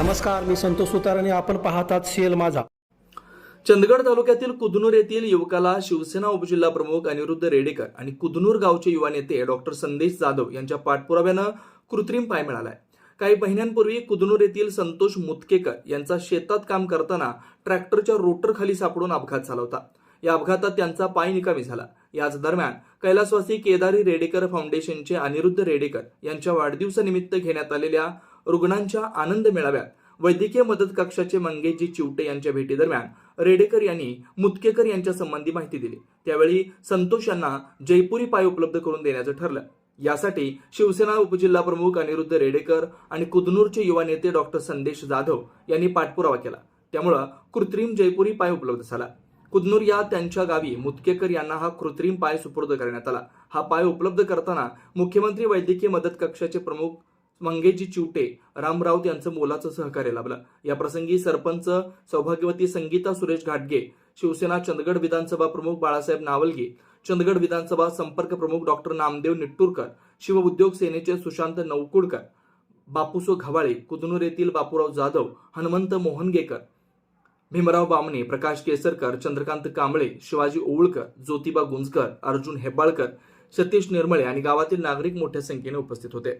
नमस्कार मी संतोष सुतार आणि आपण पाहतात सीएल माझा. चंदगड तालुक्यातील कुदनूर येथील युवकाला शिवसेना उपजिल्हा प्रमुख अनिरुद्ध रेडेकर आणि कुदनूर गावचे युवा नेते डॉक्टर संदेश जाधव यांच्या पाठपुराव्यानं कृत्रिम पाय मिळालाय. काही महिन्यांपूर्वी कुदनूर येथील संतोष मुतकेकर यांचा शेतात काम करताना ट्रॅक्टरच्या रोटर खाली सापडून अपघात झाला होता. या अपघातात त्यांचा पाय निकामी झाला. याच दरम्यान कैलासवासी केदारी रेडेकर फाउंडेशनचे अनिरुद्ध रेडेकर यांच्या वाढदिवसानिमित्त घेण्यात आलेल्या रुग्णांच्या आनंद मेळाव्यात वैद्यकीय मदत कक्षाचे मंगेशजी चिवटे यांच्या भेटीदरम्यान रेडेकर यांनी मुतकेकर यांच्या संबंधी माहिती दिली. त्यावेळी संतोष यांना जयपुरी पाय उपलब्ध करून देण्याचं ठरलं. यासाठी शिवसेना उपजिल्हा प्रमुख अनिरुद्ध रेडेकर आणि कुदनूरचे युवा नेते डॉक्टर संदेश जाधव यांनी पाठपुरावा केला. त्यामुळं कृत्रिम जयपुरी पाय उपलब्ध झाला. कुदनूर या त्यांच्या गावी मुतकेकर यांना हा कृत्रिम पाय सुपूर्द करण्यात आला. हा पाय उपलब्ध करताना मुख्यमंत्री वैद्यकीय मदत कक्षाचे प्रमुख मंगेजी चिवटे राम राऊत यांचं मोलाचं सहकार्य लाभलं. या प्रसंगी सरपंच सौभाग्यवती संगीता सुरेश घाटगे शिवसेना चंदगड विधानसभा प्रमुख बाळासाहेब नावलगे चंदगड विधानसभा संपर्क प्रमुख डॉक्टर नामदेव निट्टूरकर शिवउद्योग सेनेचे सुशांत नवकुडकर बापूसो घवाळे कुदनूर येथील बापूराव जाधव हनुमंत मोहनगेकर भीमराव बामणे प्रकाश केसरकर चंद्रकांत कांबळे शिवाजी ओवळकर ज्योतिबा गुंजकर अर्जुन हेब्बाळकर सतीश निर्मळे आणि गावातील नागरिक मोठ्या संख्येने उपस्थित होते.